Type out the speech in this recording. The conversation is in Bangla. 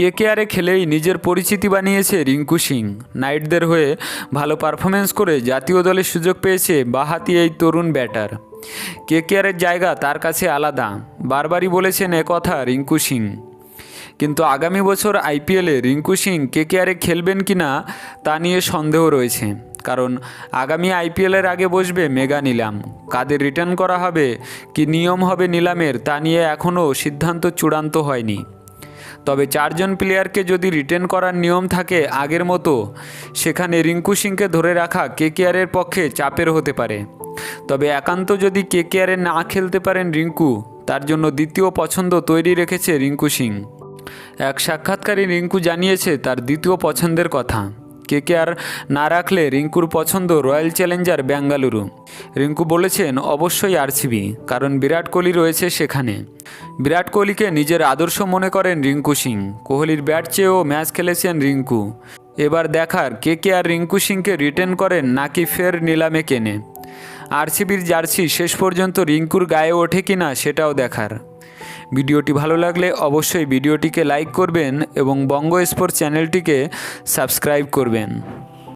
কে কেআরে খেলেই নিজের পরিচিতি বানিয়েছে রিঙ্কু সিং। নাইটদের হয়ে ভালো পারফরমেন্স করে জাতীয় দলে সুযোগ পেয়েছে বাহাতি এই তরুণ ব্যাটার। কে কেআরের জায়গা তার কাছে আলাদা, বারবারই বলেছেন একথা রিঙ্কু সিং। কিন্তু আগামী বছর আইপিএলে রিঙ্কু সিং কে কেআরে খেলবেন কি না তা নিয়ে সন্দেহ রয়েছে, কারণ আগামী আইপিএলের আগে বসবে মেগা নিলাম। কাদের রিটার্ন করা হবে, কি নিয়ম হবে নিলামের তা নিয়ে এখনও সিদ্ধান্ত চূড়ান্ত হয়নি। তবে চারজন প্লেয়ারকে যদি রিটেন করার নিয়ম থাকে আগের মতো, সেখানে রিঙ্কু সিংকে ধরে রাখা কেকেআরের পক্ষে চাপের হতে পারে। তবে একান্ত যদি কেকেআরে না খেলতে পারেন রিঙ্কু, তার জন্য দ্বিতীয় পছন্দ তৈরি রেখেছে রিঙ্কু সিং। এক সাক্ষাৎকারে রিঙ্কু জানিয়েছে তার দ্বিতীয় পছন্দের কথা। কেকেআর না রাখলে রিঙ্কুর পছন্দ রয়্যাল চ্যালেঞ্জার বেঙ্গালুরু রিঙ্কু বলেছেন, অবশ্যই আরসিবি, কারণ বিরাট কোহলি রয়েছে সেখানে। বিরাট কোহলিকে নিজের আদর্শ মনে করেন রিঙ্কু সিং। কোহলির ব্যাট চেয়েও ম্যাচ খেলেছেন রিঙ্কু। এবার দেখার কে কে আর রিঙ্কু সিংকে রিটেন করেন নাকি ফের নিলামে কেনে। আরসিবির জার্সি শেষ পর্যন্ত রিঙ্কুর গায়ে ওঠে কিনা সেটাও দেখার। ভিডিওটি ভালো লাগলে অবশ্যই ভিডিওটিকে লাইক করবেন এবং বঙ্গ স্পোর্টস চ্যানেলটিকে সাবস্ক্রাইব করবেন।